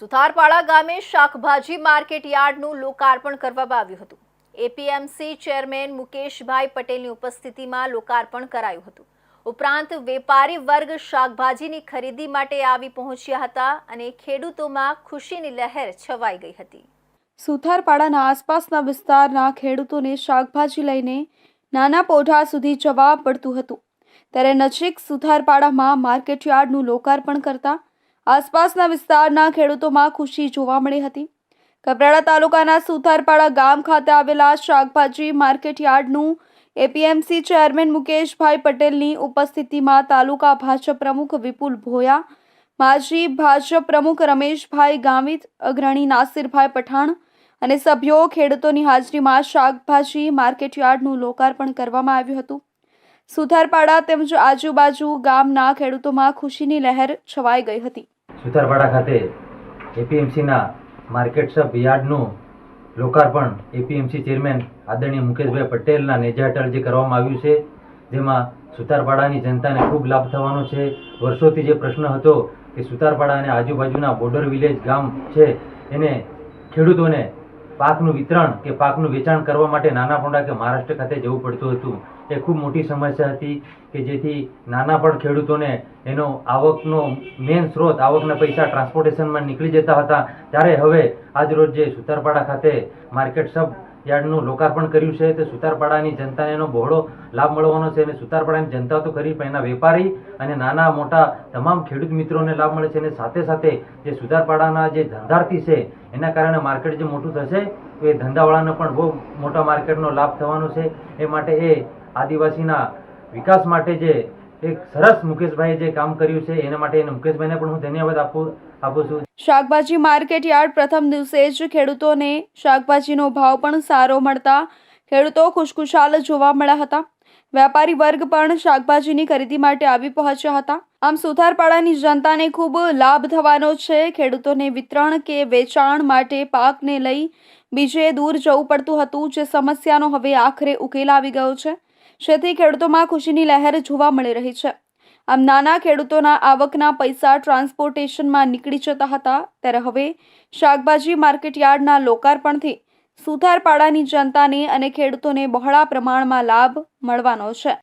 સુથારપાડા ગામે શાકભાજી માર્કેટ યાર્ડનું લોકાર્પણ કરવામાં આવ્યું હતું. એપીએમસી ચેરમેન મુકેશભાઈ પટેલની ઉપસ્થિતિમાં લોકાર્પણ કરાયું હતું. ઉપરાંત વેપારી વર્ગ શાકભાજીની ખરીદી માટે આવી પહોંચ્યા હતા અને ખેડૂતોમાં ખુશીની લહેર છવાઈ ગઈ હતી. સુથારપાડાના આસપાસના વિસ્તારના ખેડૂતોને શાકભાજી લઈને નાના પોઢા સુધી જવા પડતું હતું. ત્યારે નજીક સુથારપાડામાં માર્કેટયાર્ડનું લોકાર્પણ કરતા આસપાસના વિસ્તારના ખેડૂતોમાં ખુશી જોવા મળી હતી. કપરાડા તાલુકાના સુથારપાડા ગામ ખાતે આવેલા શાકભાજી માર્કેટયાર્ડનું એપીએમસી ચેરમેન મુકેશભાઈ પટેલની ઉપસ્થિતિમાં તાલુકા ભાજપ પ્રમુખ વિપુલ ભોયા, માજી ભાજપ પ્રમુખ રમેશભાઈ ગામિત અગ્રણી નાસિરભાઈ પઠાણ અને સભ્યો ખેડૂતોની હાજરીમાં શાકભાજી માર્કેટયાર્ડનું લોકાર્પણ કરવામાં આવ્યું હતું. સુથારપાડા તેમજ આજુબાજુ ગામના ખેડૂતોમાં ખુશીની લહેર છવાઈ ગઈ હતી. સુથારપાડા ખાતે એપીએમસીના માર્કેટ સબ યાર્ડનું લોકાર્પણ એપીએમસી ચેરમેન આદરણીય મુકેશભાઈ પટેલના નેજા હેઠળ જે કરવામાં આવ્યું છે, જેમાં સુતારપાડાની જનતાને ખૂબ લાભ થવાનો છે. વર્ષોથી જે પ્રશ્ન હતો કે સુતારપાડા અને આજુબાજુના બોર્ડર વિલેજ ગામ છે, એને ખેડૂતોને પાકનું વિતરણ કે પાકનું વેચાણ કરવા માટે નાના પોંડા કે મહારાષ્ટ્ર ખાતે જવું પડતું હતું. એ ખૂબ મોટી સમસ્યા હતી કે જેથી નાના પણ ખેડૂતોને એનો આવકનો મેઇન સ્ત્રોત આવકના પૈસા ટ્રાન્સપોર્ટેશનમાં નીકળી જતા હતા. ત્યારે હવે આજરોજ જે સુતારપાડા ખાતે માર્કેટ સબ યાર્ડનું લોકાર્પણ કર્યું છે તે સુતારપાડાની જનતાને એનો બહોળો લાભ મળવાનો છે અને સુતારપાડાની જનતા તો ખરી, પણ એના વેપારી અને નાના મોટા તમામ ખેડૂત મિત્રોને લાભ મળે છે અને સાથે સાથે જે સુતારપાડાના જે ધંધાર્થી છે, એના કારણે માર્કેટ જે મોટું થશે, તો એ ધંધાવાળાને પણ બહુ મોટા માર્કેટનો લાભ થવાનો છે. એ માટે એ આદિવાસીના વિકાસ માટે જે એક સરસ મુકેશભાઈ જે કામ કર્યું છે, એના માટે મુકેશભાઈને પણ હું ધન્યવાદ આપું આપું છું. શાકભાજી માર્કેટ યાર્ડ પ્રથમ દિવસે જ ખેડૂતોને શાકભાજીનો ભાવ પણ સારો મળતા ખેડૂતો ખુશખુશાલ જોવા મળ્યા હતા. વેપારી વર્ગ પણ શાકભાજીની ખરીદી માટે આવી પહોંચ્યા હતા. આમ સુથારપાડાની જનતાને ખૂબ લાભ થવાનો છે. ખેડૂતોને વિતરણ કે વેચાણ માટે પાકને લઈ બીજે દૂર જવું પડતું હતું, જે સમસ્યાનો હવે આખરે ઉકેલ આવી ગયો છે. જેથી ખેડૂતોમાં ખુશીની લહેર જોવા મળી રહી છે. આમ નાના ખેડૂતોના આવકના પૈસા ટ્રાન્સપોર્ટેશનમાં નીકળી જતા હતા ત્યારે હવે શાકભાજી માર્કેટ યાર્ડના લોકાર્પણથી સુથારપાડાની જનતાને અને ખેડૂતોને બહોળા પ્રમાણમાં લાભ મળવાનો છે.